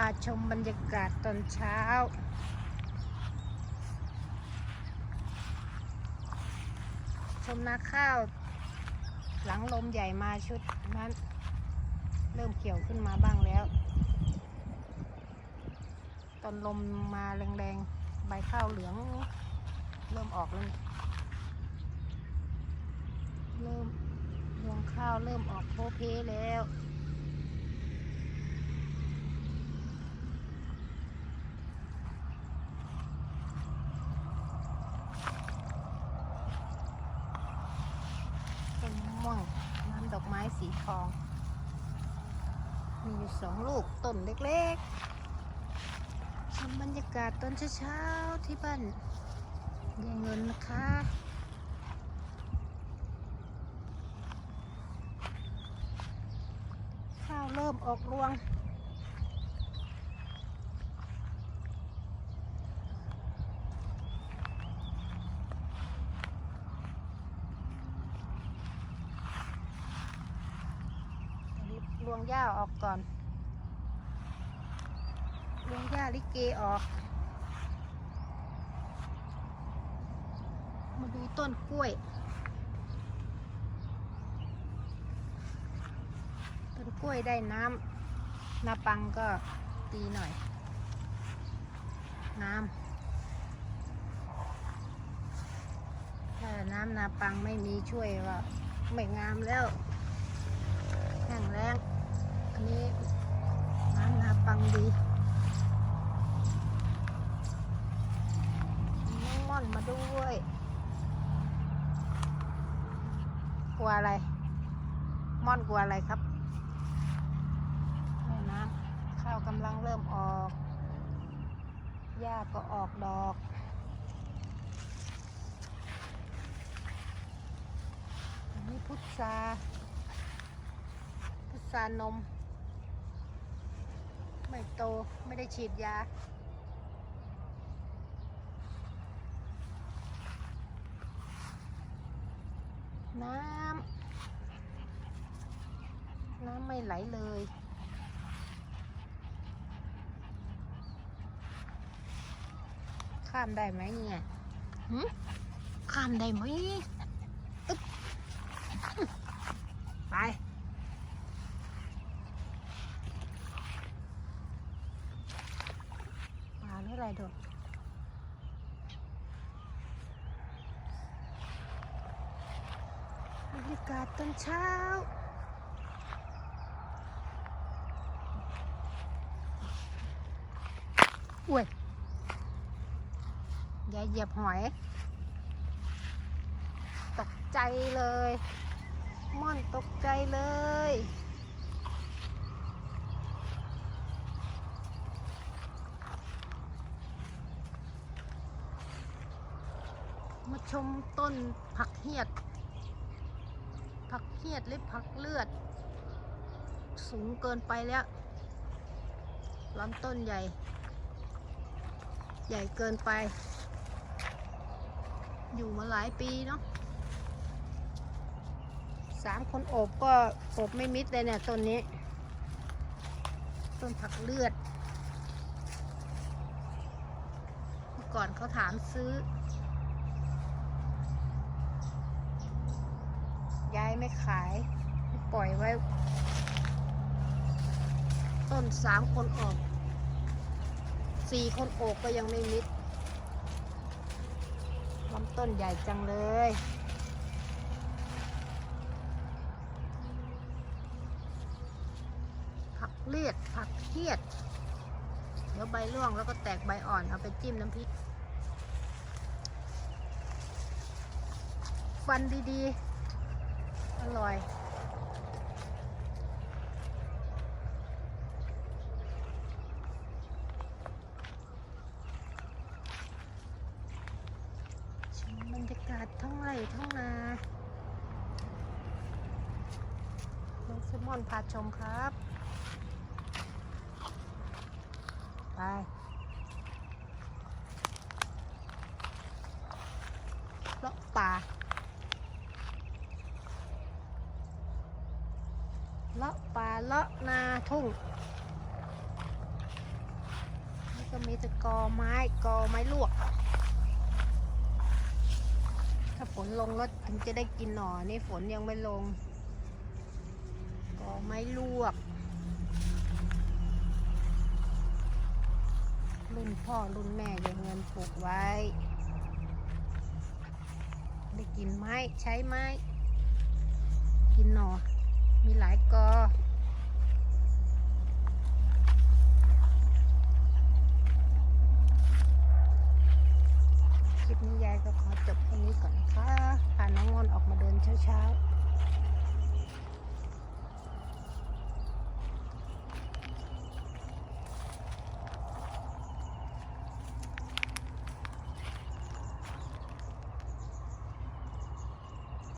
พาชมบรรยากาศตอนเช้า ชมนาข้าว หลังลมใหญ่มาชุดนั้น เริ่มเขียวขึ้นมาบ้างแล้ว ตอนลมมาแรงๆ ใบข้าวเหลือง เริ่มออกแล้วเริ่มรวงข้าวเริ่มออกโพเพแล้ว ต้น ม่วงน้ำดอกไม้สีทอง มีอยู่สองลูกต้นเล็กๆชมบรรยากาศตอนเช้าๆที่บ้านยายเงินนะคะข้าวเริ่มออกรวง ร วงหญ้าออกก่อน รวงหญ้าลิเกออก มาดูต้นกล้วย ต้นกล้วยได้น้ำนาปังก็ตีหน่อย น้ำถ้าน้ำนาปังไม่มีช่วยว่าไม่งามแล้วแห้งแรง อันนี้น้ำนาปังดีมีน้องม่อนมาด้วยกลัวอะไร ม่อนกลัวอะไรครับแม่น้ำข้าวกำลังเริ่มออก หญ้าก็ออกดอกอันนี้พุทราพุทรานม ไม่โตไม่ได้ฉีดยา น้ำ น้ำไม่ไหลเลย ข้ามได้ไหมเนี่ยหึข้ามได้ไหมไป ปลาหรืออะไรดบรรยากาศตอนเช้าอุ้ยอย่าเหยียบหอย ตกใจเลย ม่อนตกใจเลย มาชมต้นผักเหียด ผักเหียดหรือผักเลือด สูงเกินไปแล้วลำต้นใหญ่ ใหญ่เกินไป อยู่มาหลายปีเนาะสามคนโอบก็โอบไม่มิดเลยเนี่ยต้นนี้ ต้นผักเลือดเมื่อก่อนเขาถามซื้อ ย้ายไม่ขาย ปล่อยไว้ ต้นสามคนออกสี่คนโอบก็ยังไม่มิดลำต้นใหญ่จังเลย ผักเลียด ผักเคียด เดี๋ยวใบร่วงแล้วก็แตกใบอ่อนเอาไปจิ้มน้ำพริก ฟันดี ๆ อย ชมบรรยากาศท้องไร่ท้องนาน้องเซมอนพาชมครับ ไปเลาะป่า เลาะป่าเลาะนาทุ่งนี่ก็มีแต่กอไม้กอไม้ลวก ถ้าฝนลงแล้วถึงจะได้กินหน่อนี่ฝนยังไม่ลง กอไม้ลวก รุ่นพ่อรุ่นแม่ยังเงินปลูกไว้ ได้กินไม้ใช้ไม้ กินหน่อ มีหลายกอ คลิปนี้ยายก็ขอจบแค่นี้ก่อนนะคะพาน้องงอนออกมาเดินเช้า